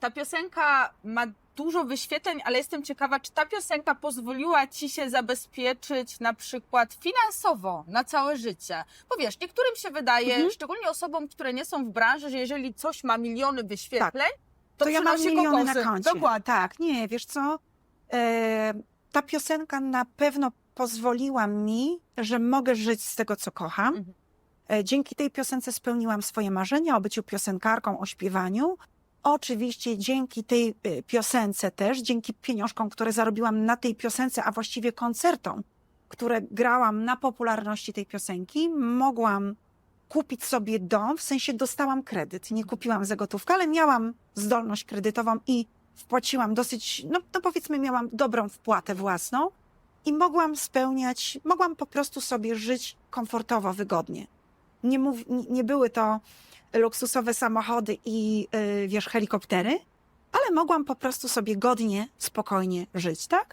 Ta piosenka ma dużo wyświetleń, ale jestem ciekawa, czy ta piosenka pozwoliła ci się zabezpieczyć na przykład finansowo na całe życie? Bo wiesz, niektórym się wydaje, Mhm. szczególnie osobom, które nie są w branży, że jeżeli coś ma miliony wyświetleń, to, To ja mam miliony na kokosy. koncie. Dokładnie. Tak, nie, wiesz co? E, ta piosenka na pewno pozwoliła mi, że mogę żyć z tego, co kocham. Mhm. E, dzięki tej piosence spełniłam swoje marzenia o byciu piosenkarką, o śpiewaniu. Oczywiście dzięki tej e, piosence też, dzięki pieniążkom, które zarobiłam na tej piosence, a właściwie koncertom, które grałam na popularności tej piosenki, mogłam kupić sobie dom, w sensie dostałam kredyt. Nie kupiłam za gotówkę, ale miałam zdolność kredytową i wpłaciłam dosyć, no, no powiedzmy, miałam dobrą wpłatę własną i mogłam spełniać, mogłam po prostu sobie żyć komfortowo, wygodnie. Nie, mów, nie były to luksusowe samochody i yy, wiesz, helikoptery, ale mogłam po prostu sobie godnie, spokojnie żyć, tak?